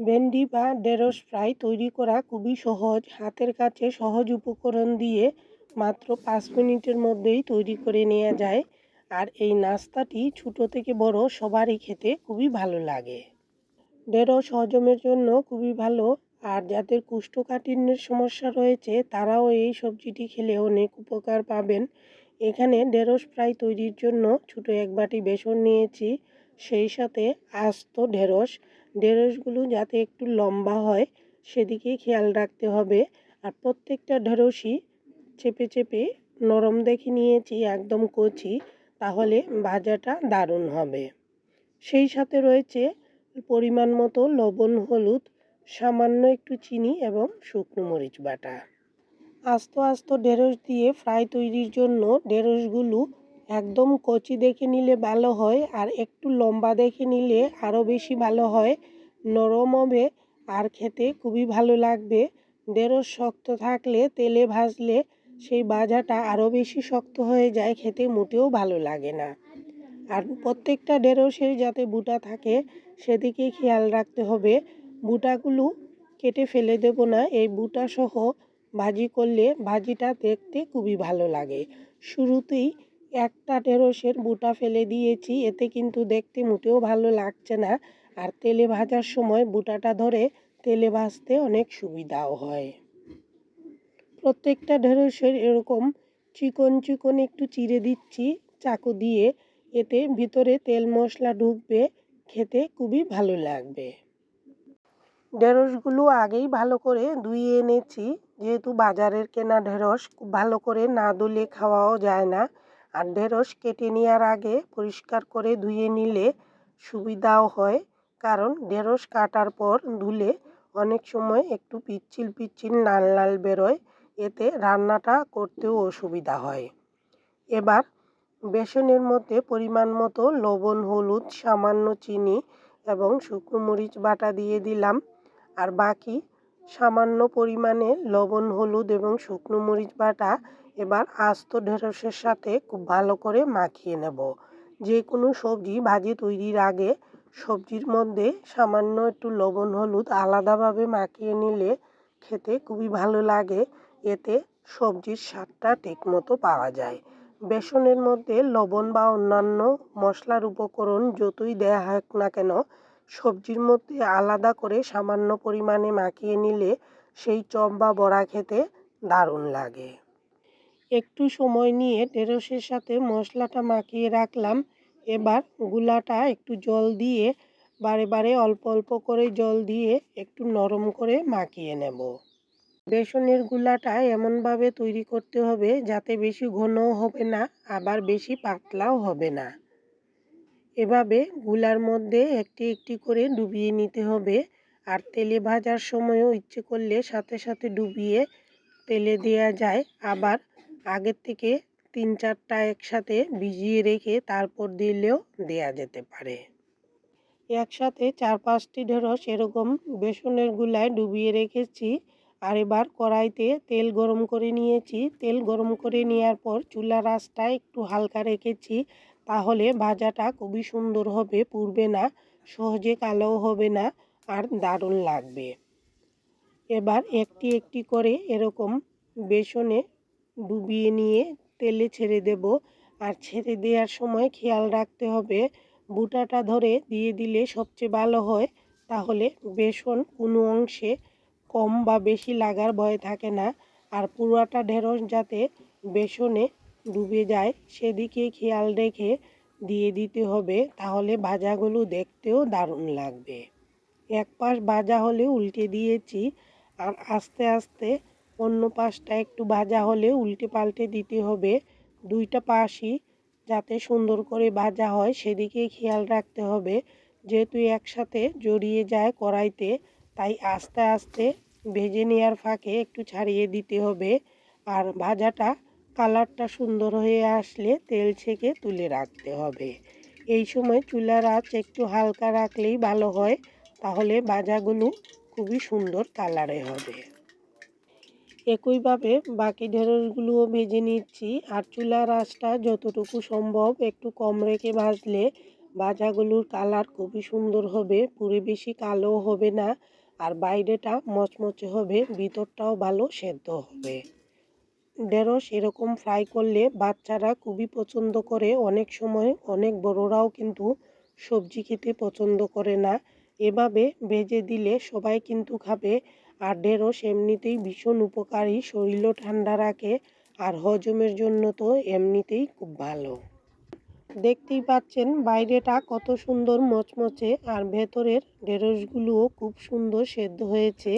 ভেন্ডি বা ঢেঁড়স ফ্রাই তৈরি করা খুবই সহজ। হাতের কাছে সহজ উপকরণ দিয়ে মাত্র পাঁচ মিনিটের মধ্যেই তৈরি করে নেওয়া যায়। আর এই নাস্তাটি ছোটো থেকে বড় সবারই খেতে খুবই ভালো লাগে। ঢেঁড়স হজমের জন্য খুবই ভালো। আর যাদের কুষ্ঠকাঠিন্যের সমস্যা রয়েছে, তারাও এই সবজিটি খেলে অনেক উপকার পাবেন। এখানে ঢেঁড়স ফ্রাই তৈরির জন্য ছোটো এক বাটি বেসন নিয়েছি। সেই সাথে আস্ত ঢেঁড়স ঢেঁড়সগুলো যাতে একটু লম্বা হয় সেদিকে খেয়াল রাখতে হবে। আর প্রত্যেকটা ঢেঁড়সই চেপে চেপে নরম দেখে নিয়েছি, একদম কচি, তাহলে ভাজাটা দারুণ হবে। সেই সাথে রয়েছে পরিমাণ মতো লবণ, হলুদ, সামান্য একটু চিনি এবং শুকনো মরিচ বাটা। আস্ত আস্ত ঢেঁড়স দিয়ে ফ্রাই তৈরির জন্য ঢেঁড়সগুলো একদম কচি দেখে নিলে ভালো হয় আর একটু লম্বা দেখে নিলে আরও বেশি ভালো হয়। নরম হবে আর খেতে খুবই ভালো লাগবে। ঢেঁড়স শক্ত থাকলে, তেলে ভাজলে সেই ভাজাটা আরও বেশি শক্ত হয়ে যায়, খেতে মোটেও ভালো লাগে না। আর প্রত্যেকটা ঢেঁড়সের যাতে বুটা থাকে, সেদিকে খেয়াল রাখতে হবে। বুটাগুলো কেটে ফেলে দেব না, এই বুটা সহ ভাজি করলে ভাজিটা দেখতে খুবই ভালো লাগে। শুরুতেই একটা ঢেঁড়সের বুটা ফেলে দিয়েছি, এতে কিন্তু দেখতে মোটেও ভালো লাগছে না। আর তেলে ভাজার সময় বুটাটা ধরে তেলে ভাজতে অনেক সুবিধাও হয়। প্রত্যেকটা ঢেঁড়সের এরকম চিকন চিকন একটু চিড়ে দিচ্ছি চাকু দিয়ে, এতে ভিতরে তেল মশলা ঢুকবে, খেতে খুবই ভালো লাগবে। ঢেঁড়সগুলো আগেই ভালো করে ধুয়ে এনেছি, যেহেতু বাজারের কেনা ঢেঁড়স ভালো করে না ধুলে খাওয়াও যায় না। আর ঢেঁড়স কেটে নেওয়ার আগে পরিষ্কার করে ধুয়ে নিলে সুবিধাও হয়। কারণ ঢেঁড়স কাটার পর ধুলে অনেক সময় একটু পিচ্ছিল পিচ্ছিল লাল লাল বেরোয়। এতে রান্নাটা করতেও অসুবিধা হয়। এবার বেসনের মধ্যে পরিমাণ মতো লবণ, হলুদ, সামান্য চিনি এবং শুকনো মরিচ বাটা দিয়ে দিলাম। আর বাকি সামান্য পরিমাণে লবণ, হলুদ এবং শুকনো মরিচ বাটা এবার আস্ত ঢেঁড়সের সাথে খুব ভালো করে মাখিয়ে নেব। যে কোনো সবজি ভাজি তৈরির আগে সবজির মধ্যে সামান্য একটু লবণ, হলুদ আলাদাভাবে মাখিয়ে নিলে খেতে খুবই ভালো লাগে। এতে সবজির স্বাদটা ঠিকমতো পাওয়া যায়। বেসনের মধ্যে লবণ বা অন্যান্য মশলার উপকরণ যতই দেয়া হোক না কেন, সবজির মধ্যে আলাদা করে সামান্য পরিমাণে মাখিয়ে নিলে সেই চপ বা বড়া খেতে দারুণ লাগে। একটু সময় নিয়ে ঢেঁড়সের সাথে মশলাটা মাখিয়ে রাখলাম। এবার গুলাটা একটু জল দিয়ে বারে বারে অল্প অল্প করে জল দিয়ে একটু নরম করে মাখিয়ে নেব। বেসনের গুলাটা এমনভাবে তৈরি করতে হবে যাতে বেশি ঘনও হবে না, আবার বেশি পাতলাও হবে না। এভাবে গুলার মধ্যে একটি একটি করে ডুবিয়ে নিতে হবে। আর তেলে ভাজার সময়ও ইচ্ছে করলে সাথে সাথে ডুবিয়ে তেলে দেওয়া যায়। আবার আগের থেকে তিন চারটা একসাথে ভিজিয়ে রেখে তারপর দিলেও দেয়া যেতে পারে। একসাথে চার পাঁচটি ঢেঁড়স এরকম বেসনের গুলায় ডুবিয়ে রেখেছি আর এবার কড়াইতে তেল গরম করে নিয়েছি। তেল গরম করে নেওয়ার পর চুলার আঁচটা একটু হালকা রেখেছি তাহলে ভাজাটা খুবই সুন্দর হবে, পুড়বে না, সহজে কালোও হবে না আর দারুণ লাগবে। এবার একটি একটি করে এরকম বেসনে ডুবিয়ে নিয়ে তেলে ছেড়ে দেব। আর ছেড়ে দেওয়ার সময় খেয়াল রাখতে হবে, বুটাটা ধরে দিয়ে দিলে সবচেয়ে ভালো হয়। তাহলে বেসন কোনো অংশে কম বা বেশি লাগার ভয় থাকে না। আর পুরোটা ঢেঁড়স যাতে বেসনে ডুবে যায়, সেদিকে খেয়াল রেখে দিয়ে দিতে হবে। তাহলে ভাজাগুলো দেখতেও দারুণ লাগবে। এক পাশ ভাজা হলে উল্টে দিয়েছি, আর আস্তে আস্তে অন্য পাশটা একটু ভাজা হলে উল্টে পাল্টে দিতে হবে। দুইটা পাশই যাতে সুন্দর করে ভাজা হয় সেদিকে খেয়াল রাখতে হবে। যেহেতু একসাথে জড়িয়ে যায় কড়াইতে, তাই আস্তে আস্তে ভেজে নেওয়ার ফাঁকে একটু ছাড়িয়ে দিতে হবে। আর ভাজাটা, কালারটা সুন্দর হয়ে আসলে তেল ছেঁকে তুলে রাখতে হবে। এই সময় চুলার আঁচ একটু হালকা রাখলেই ভালো হয়, তাহলে ভাজাগুলো খুবই সুন্দর কালারে হবে। একইভাবে বাকি ঢেঁড়সগুলোও ভেজে নিচ্ছি আর চুলার আঁচটা যতটুকু সম্ভব একটু কম রেখে ভাজলে ভাজাগুলোর কালার খুবই সুন্দর হবে, পুরে বেশি কালো হবে না আর বাইরেটা মচমচে হবে, ভিতরটাও ভালো সেদ্ধ হবে। ঢেঁড়স এরকম ফ্রাই করলে বাচ্চারা খুবই পছন্দ করে, অনেক সময় অনেক বড়রাও কিন্তু সবজি খেতে পছন্দ করে না। এভাবে ভেজে দিলে সবাই কিন্তু খাবে আর ঢেঁড়স এমনিতেই ভীষণ উপকারী। শরীরও ঠান্ডা রাখে আর হজমের জন্য তো এমনিতেই খুব ভালো। দেখতেই পাচ্ছেন বাইরেটা কত সুন্দর মচমচে আর ভেতরের ঢেঁড়সগুলোও খুব সুন্দর সেদ্ধ হয়েছে।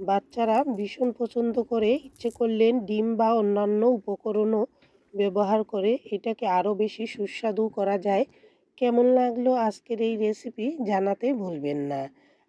বাচ্চারা ভীষণ পছন্দ করে। ইচ্ছে করলেন ডিম বা অন্যান্য উপকরণও ব্যবহার করে। এটাকে আরও বেশি সুস্বাদু করা যায়। কেমন লাগল আজকের এই রেসিপি জানাতে ভুলবেন না।